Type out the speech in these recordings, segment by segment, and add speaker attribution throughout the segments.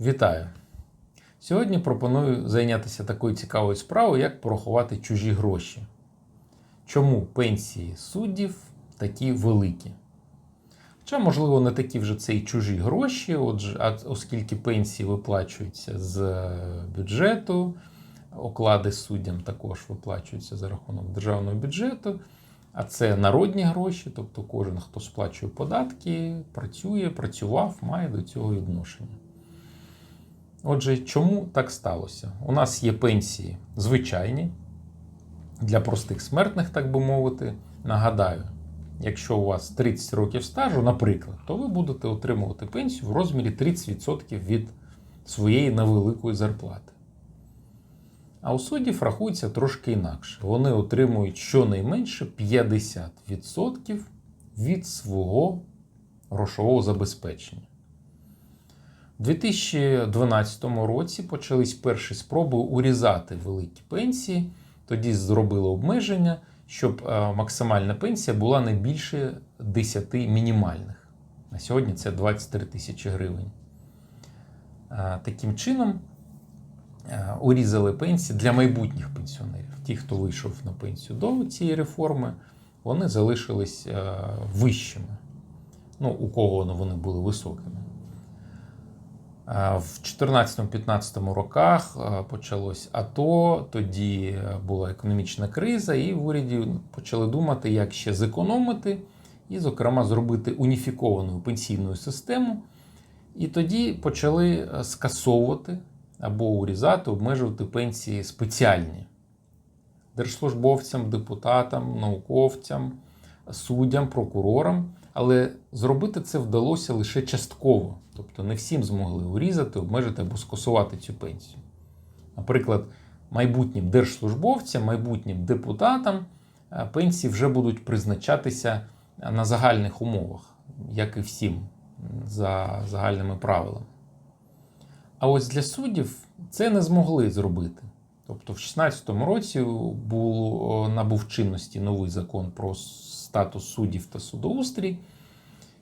Speaker 1: Вітаю! Сьогодні пропоную зайнятися такою цікавою справою, як порахувати чужі гроші. Чому пенсії суддів такі великі? Хоча, можливо, не такі вже це і чужі гроші, отже, оскільки пенсії виплачуються з е, бюджету, оклади суддям також виплачуються за рахунок державного бюджету. А це народні гроші, тобто кожен, хто сплачує податки, працює, працював, має до цього відношення. Отже, чому так сталося? У нас є пенсії звичайні для простих смертних, так би мовити. Нагадаю, якщо у вас 30 років стажу, наприклад, то ви будете отримувати пенсію в розмірі 30% від своєї невеликої зарплати. А у суддів рахується трошки інакше. Вони отримують щонайменше 50% від свого грошового забезпечення. У 2012 році почались перші спроби урізати великі пенсії. Тоді зробили обмеження, щоб е, максимальна пенсія була не більше 10 мінімальних. На сьогодні це 23 тисячі гривень. Е, Таким чином, е, урізали пенсії для майбутніх пенсіонерів. Ті, хто вийшов на пенсію до цієї реформи, вони залишились вищими. Ну, у кого вони були високими. Е, В 2014-2015 роках е, почалось АТО, тоді була економічна криза, і в уряді почали думати, як ще зекономити, і, зокрема, зробити уніфіковану пенсійну систему. І тоді почали е, скасовувати або урізати, обмежувати пенсії спеціальні держслужбовцям, депутатам, науковцям, суддям, прокурорам. Але зробити це вдалося лише частково. Тобто не всім змогли урізати, обмежити або скасувати цю пенсію. Наприклад, майбутнім держслужбовцям, майбутнім депутатам е, пенсії вже будуть призначатися на загальних умовах, як і всім, за загальними правилами. А ось для суддів це не змогли зробити. Тобто, в 2016 році було, набув чинності новий закон про статус суддів та судоустрій.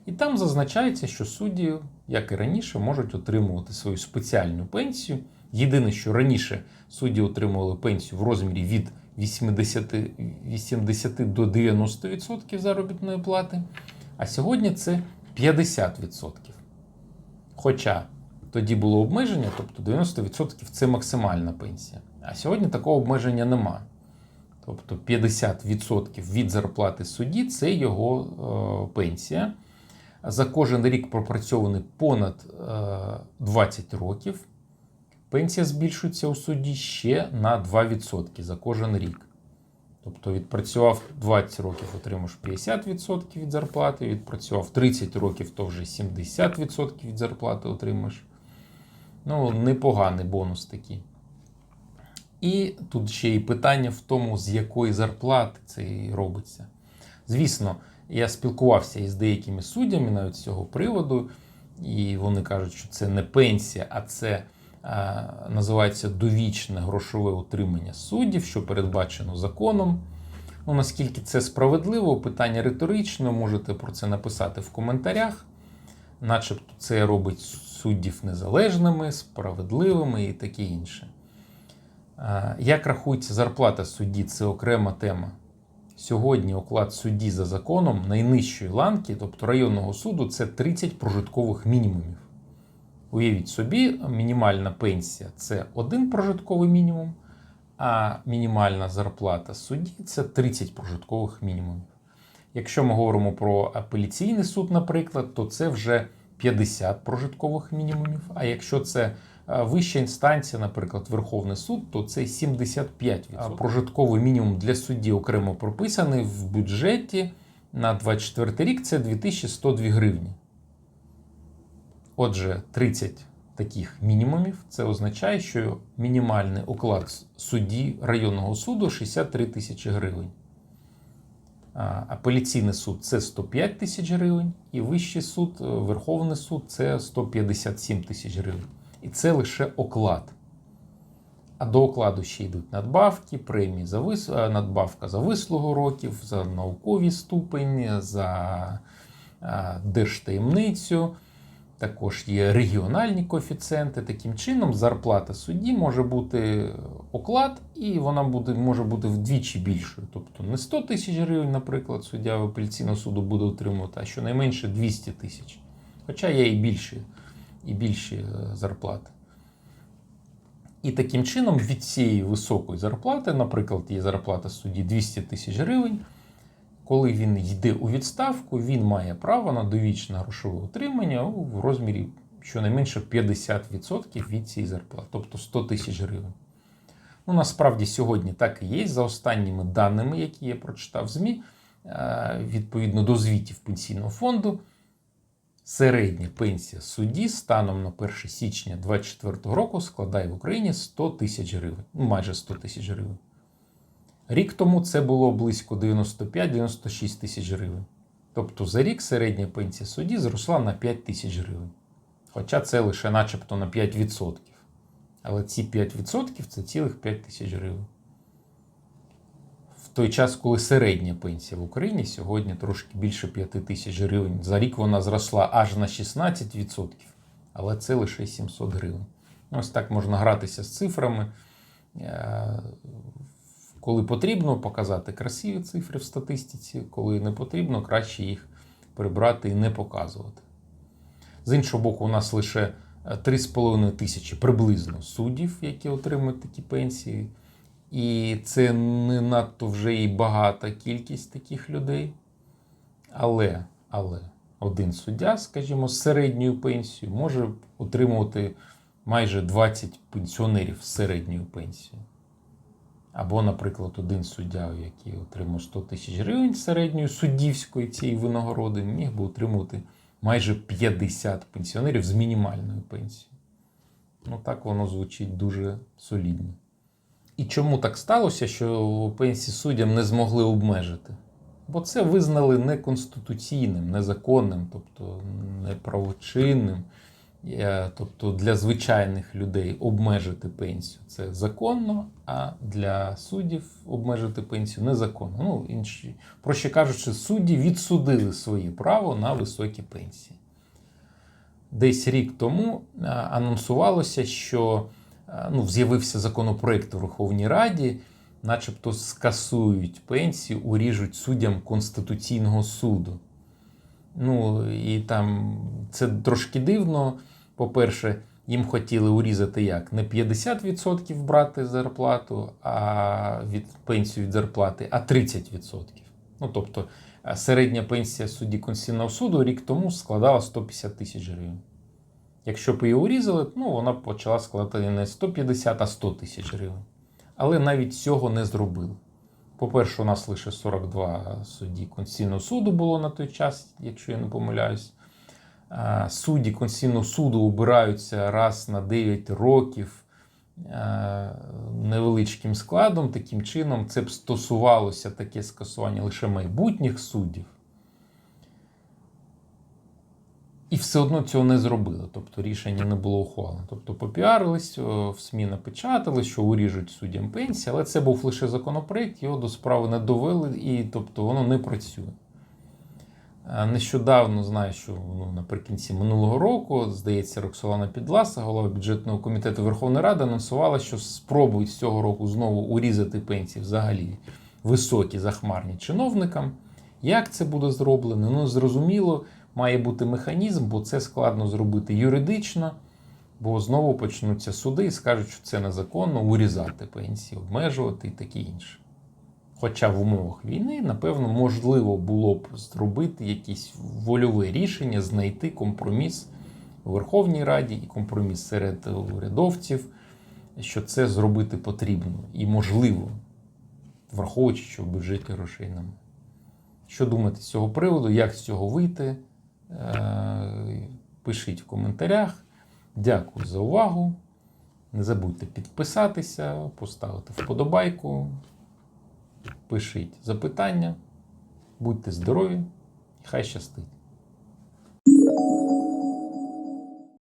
Speaker 1: І там зазначається, що судді, як і раніше, можуть отримувати свою спеціальну пенсію. Єдине, що раніше судді отримували пенсію в розмірі від 80, 80 до 90% заробітної плати, а сьогодні це 50%. Хоча тоді було обмеження, тобто 90% це максимальна пенсія. А сьогодні такого обмеження нема. Тобто 50% від зарплати судді це його е, пенсія. За кожен рік пропрацьований понад е, 20 років. Пенсія збільшується у суді ще на 2% за кожен рік. Тобто відпрацював 20 років, отримаєш 50% від зарплати, відпрацював 30 років, то вже 70% від зарплати отримаєш. Ну, непоганий бонус такий. І тут ще і питання в тому, з якої зарплати це робиться. Звісно, я спілкувався із деякими суддями навіть з цього приводу, і вони кажуть, що це не пенсія, а це а, називається довічне грошове утримання суддів, що передбачено законом. Ну, Наскільки це справедливо, питання риторичне, можете про це написати в коментарях. Начебто це робить суддів незалежними, справедливими і таке інше. Як рахується зарплата судді, це окрема тема. Сьогодні оклад судді за законом найнижчої ланки, тобто районного суду, це 30 прожиткових мінімумів. Уявіть собі, мінімальна пенсія це один прожитковий мінімум, а мінімальна зарплата судді це 30 прожиткових мінімумів. Якщо ми говоримо про апеляційний суд, наприклад, то це вже 50 прожиткових мінімумів. А якщо це вища інстанція, наприклад, Верховний суд, то це 75%. Прожитковий мінімум для судді окремо прописаний в бюджеті на 24 рік це 2102 гривні. Отже, 30 таких мінімумів це означає, що мінімальний оклад судді районного суду 63 тисячі гривень. Апеляційний суд це 105 тисяч гривень, і Вищий суд, Верховний суд це 157 тисяч гривень. І це лише оклад. А до окладу ще йдуть надбавки, премії за вис... надбавка за вислугу років, за наукові ступені, за держтаємницю, Також є регіональні коефіцієнти. Таким чином, зарплата судді може бути оклад, і вона буде, може бути вдвічі більшою. Тобто не 100 тисяч гривень, наприклад, суддя в апеляційного суду буде отримувати, а щонайменше 200 тисяч. Хоча є і більші, і більші е, зарплати. І таким чином від цієї високої зарплати, наприклад, є зарплата судді 200 тисяч гривень. Коли він йде у відставку, він має право на довічне грошове отримання у розмірі щонайменше 50% від цієї зарплати, тобто 100 тисяч гривень. Ну, насправді сьогодні так і є. За останніми даними, які я прочитав в ЗМІ, е, відповідно до звітів пенсійного фонду, середня пенсія судді станом на 1 січня 2024 року складає в Україні 100 тисяч гривень, ну майже 100 тисяч гривень. Рік тому це було близько 95-96 тисяч гривень. Тобто за рік середня пенсія судді зросла на 5 тисяч гривень. Хоча це лише начебто на 5%. Але ці 5% це цілих 5 тисяч гривень. В той час, коли середня пенсія в Україні сьогодні трошки більше 5 тисяч гривень. За рік вона зросла аж на 16%, але це лише 700 гривень. Ось так можна гратися з цифрами. Е, Коли потрібно показати красиві цифри в статистиці, коли не потрібно, краще їх прибрати і не показувати. З іншого боку, у нас лише 3,5 тисячі приблизно суддів, які отримують такі пенсії. І це не надто вже і багата кількість таких людей. Але, але один суддя, скажімо, з середньою пенсією може отримувати майже 20 пенсіонерів з середньою пенсією. Або, наприклад, один суддя, який отримав 100 тисяч гривень середньої суддівської цієї винагороди, міг би отримувати майже 50 пенсіонерів з мінімальною пенсією. Ну так воно звучить дуже солідно. І чому так сталося, що пенсії суддям не змогли обмежити? Бо це визнали неконституційним, незаконним, тобто неправочинним. Е, Тобто для звичайних людей обмежити пенсію це законно, а для суддів обмежити пенсію незаконно. Ну, інші, проще кажучи, судді відсудили своє право на високі пенсії. Десь рік тому е, анонсувалося, що е, ну, з'явився законопроект у Верховній Раді, начебто скасують пенсію, уріжуть суддям Конституційного суду. Ну і там це трошки дивно. По-перше, їм хотіли урізати як не 50% брати зарплату, а від пенсію від зарплати, а 30%. Ну тобто е, середня пенсія судді Конституційного суду рік тому складала 150 тисяч гривень. Якщо б її урізали, ну вона почала складати не 150, а 100 тисяч гривень. Але навіть цього не зробили. По-перше, у нас лише 42 судді Конституційного суду було на той час, якщо я не помиляюсь. Судді Конституційного суду обираються раз на 9 років невеличким складом. Таким чином, це б стосувалося таке скасування лише майбутніх суддів. І все одно цього не зробили. Тобто рішення не було ухвалено. Тобто попіарились, в СМІ напечатали, що уріжуть суддям пенсії, але це був лише законопроект, його до справи не довели, і тобто воно не працює. Е, Нещодавно знаю, що ну, наприкінці минулого року, здається, Роксолана Підласа, голова бюджетного комітету Верховної Ради, анонсувала, що спробують з цього року знову урізати пенсії взагалі високі, захмарні чиновникам. Як це буде зроблено? Ну, зрозуміло, має бути механізм, бо це складно зробити юридично, бо знову почнуться суди і скажуть, що це незаконно урізати пенсії, обмежувати і таке інше. Хоча в умовах війни, напевно, можливо було б зробити якесь вольове рішення, знайти компроміс у Верховній Раді і компроміс серед урядовців, що це зробити потрібно і можливо, враховуючи, що в бюджеті грошей немає. Що думаєте з цього приводу? Як з цього вийти? Е, Пишіть в коментарях. Дякую за увагу. Не забудьте підписатися, поставити вподобайку. Пишіть запитання. Будьте здорові, і хай щастить!